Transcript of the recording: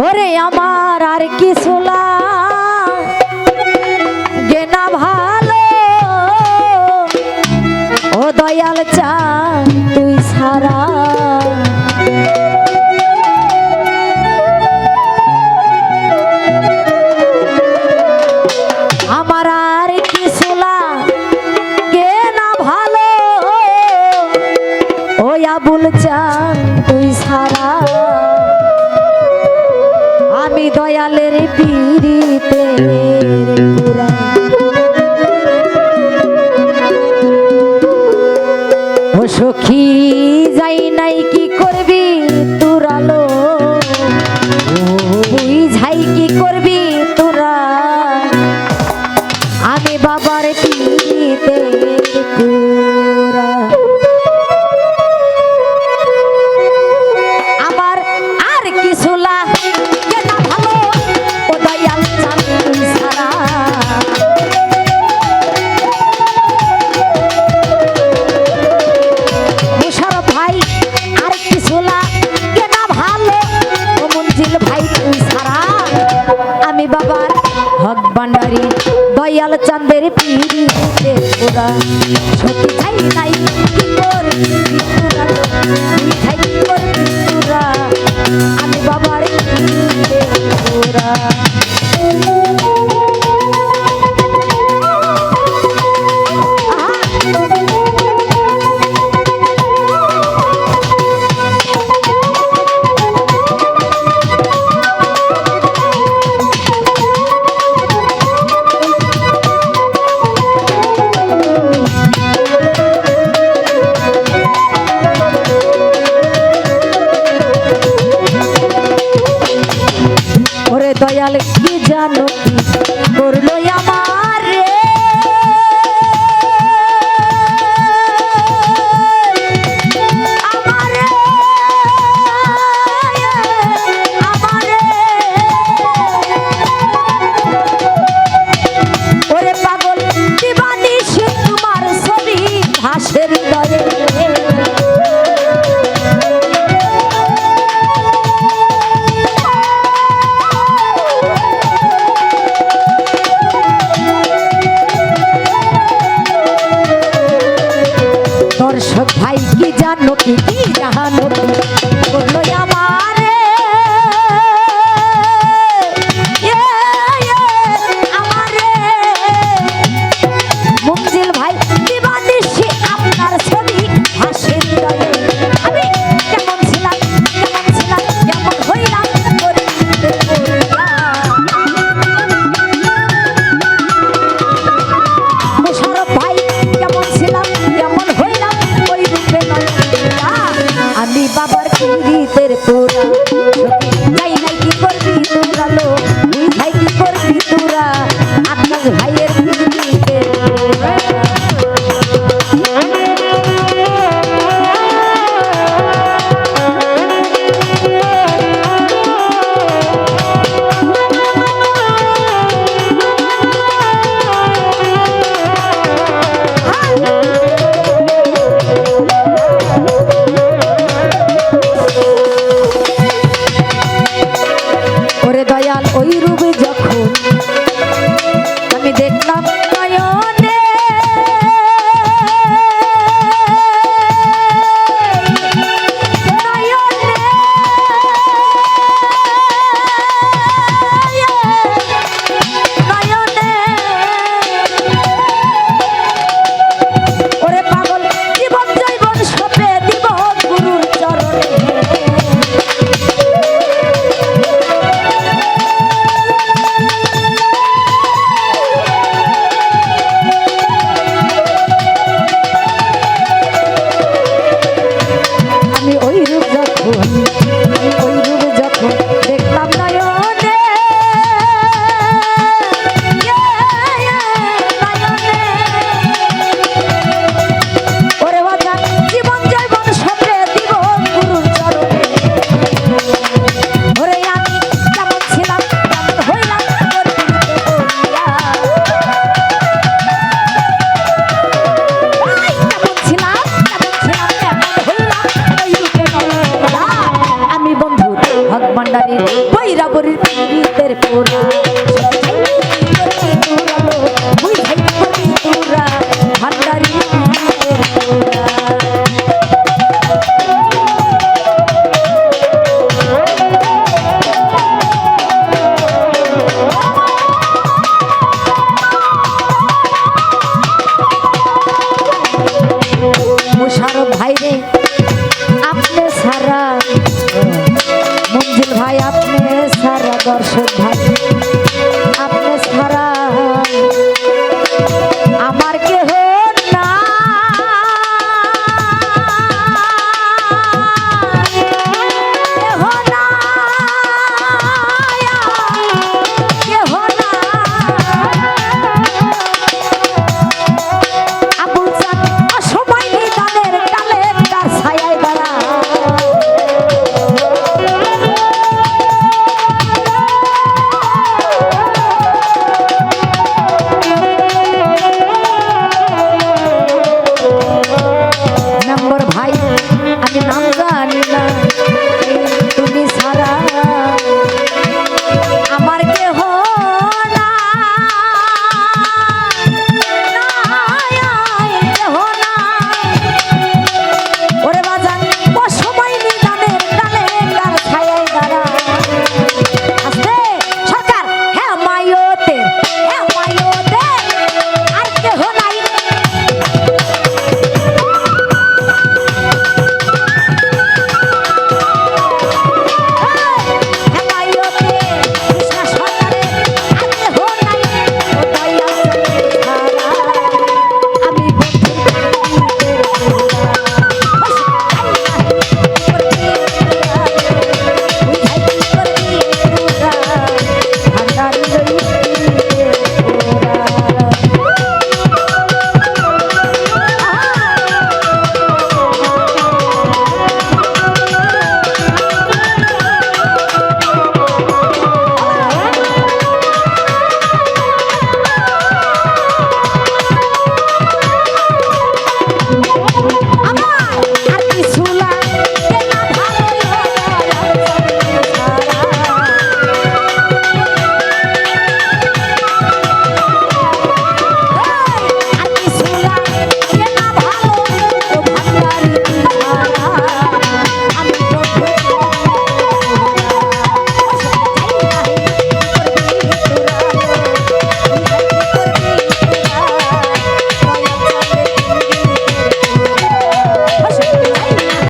ওরে আমার আর কি কিছু গেনা ভালো। ও দয়াল চা তুই সারা আবুল চা। দয়ালের পিড়িতে। ভান্ডারি দয়াল চাঁদের পিড়িতে খোদা। ছবি খাই নাই কি করি খেয়াল কি জানো? আমাদের পুরা বাড়ি বৈরাবরীর পীড়িতের পোড়া।